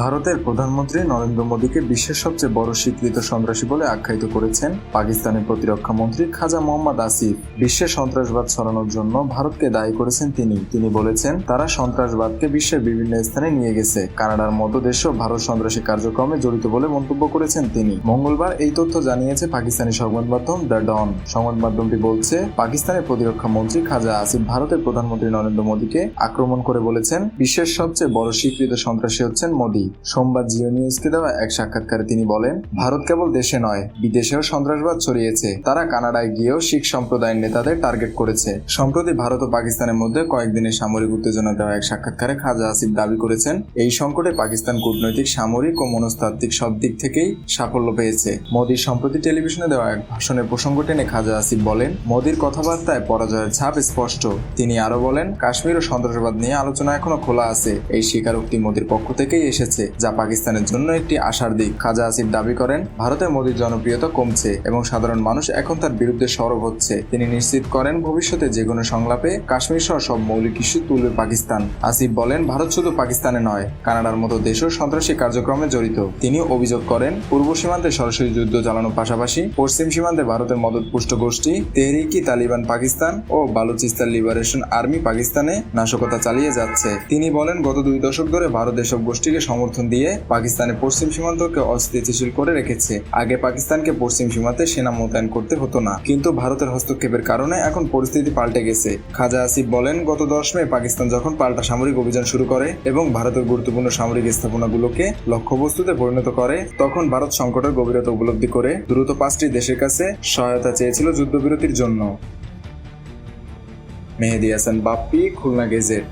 ভারতের প্রধানমন্ত্রী নরেন্দ্র মোদীকে বিশ্বের সবচেয়ে বড় স্বীকৃত সন্ত্রাসী বলে আখ্যায়িত করেছেন পাকিস্তানের প্রতিরক্ষা মন্ত্রী খাজা মোহাম্মদ আসিফ। বিশ্বে সন্ত্রাসবাদ ছড়ানোর জন্য ভারতকে দায়ী করেছেন তিনি। তিনি বলেছেন, তারা সন্ত্রাসবাদকে বিশ্বের বিভিন্ন স্থানে নিয়ে গেছে। কানাডার মতো দেশও ভারত সন্ত্রাসী কার্যক্রমে জড়িত বলে মন্তব্য করেছেন তিনি। মঙ্গলবার এই তথ্য জানিয়েছে পাকিস্তানি সংবাদ মাধ্যম দ্য ডন। সংবাদ মাধ্যমটি বলছে, পাকিস্তানের প্রতিরক্ষা মন্ত্রী খাজা আসিফ ভারতের প্রধানমন্ত্রী নরেন্দ্র মোদীকে আক্রমণ করে বলেছেন, বিশ্বের সবচেয়ে বড় স্বীকৃত সন্ত্রাসী হচ্ছেন মোদী। সোমবার জিও নিউজকে দেওয়া এক সাক্ষাৎকারে তিনি বলেন, ভারত কেবল দেশে নয়, বিদেশেও সন্ত্রাসবাদ ছড়িয়েছে। তারা কানাডায় গিয়েও শিখ সম্প্রদায়ের নেতাদের টার্গেট করেছে। সম্প্রতি ভারত ও পাকিস্তানের মধ্যে কয়েকদিনের সামরিক উত্তেজনা দেওয়া এক সাক্ষাৎকারে খাজা আসিফ দাবি করেছেন, এই সংকটে পাকিস্তান কূটনৈতিক, সামরিক ও মনস্তাত্ত্বিক সব দিক থেকেই সাফল্য পেয়েছে। মোদীর সম্প্রতি টেলিভিশনে দেওয়া এক ভাষণের প্রসঙ্গ টেনে খাজা আসিফ বলেন, মোদীর কথাবার্তায় পরাজয়ের ছাপ স্পষ্ট। তিনি আরও বলেন, কাশ্মীর ও সন্ত্রাসবাদ নিয়ে আলোচনা এখনও খোলা আছে। এই স্বীকারোক্তি মোদীর পক্ষ থেকেই এসেছে। যা পাকিস্তানের জন্য একটি আশার দিক। খাজা আসিফ দাবি করেন ভারতে মোদীর জনপ্রিয়তা কমছে এবং সাধারণ মানুষ এখন তার বিরুদ্ধে সরব হচ্ছে। তিনি নিশ্চিত করেন, ভবিষ্যতে যে কোনো সংলাপে কাশ্মীর সহ সব মৌলিক ইস্যু তুলবে পাকিস্তান। আসিফ বলেন, ভারত শুধু পাকিস্তানে নয়, কানাডার মতো দেশও সন্ত্রাসী কার্যক্রমে জড়িত। তিনি অভিযোগ করেন, পূর্ব সীমান্তে সরাসরি যুদ্ধ চালানোর পাশাপাশি পশ্চিম সীমান্তে ভারতের মদতপুষ্ট গোষ্ঠী তেহরিকি তালিবান পাকিস্তান ও বালুচিস্তান লিবারেশন আর্মি পাকিস্তানে নাশকতা চালিয়ে যাচ্ছে। তিনি বলেন, গত দুই দশক ধরে ভারত এসব গোষ্ঠীকে সমর্থন দিয়ে পাকিস্তানের পশ্চিম সীমান্তকে অস্থিতিশীল করে রেখেছে। আগে পাকিস্তানকে পশ্চিম সীমান্তে সেনা মোতায়েন করতে হতো না, কিন্তু ভারতের হস্তক্ষেপের কারণে এখন পরিস্থিতি পাল্টে গেছে। খাজা আসিফ বলেন, গত দশ মে পাকিস্তান যখন পাল্টা সামরিক অভিযান শুরু করে এবং ভারতের গুরুত্বপূর্ণ সামরিক স্থাপনাগুলোকে লক্ষ্যবস্তুতে পরিণত করে, তখন ভারত সংকটের গভীরতা উপলব্ধি করে দ্রুত পাঁচটি দেশের কাছে সহায়তা চেয়েছিল যুদ্ধবিরতির জন্য। মেহেদি হাসান, বাপ্পি, খুলনা গেজেট।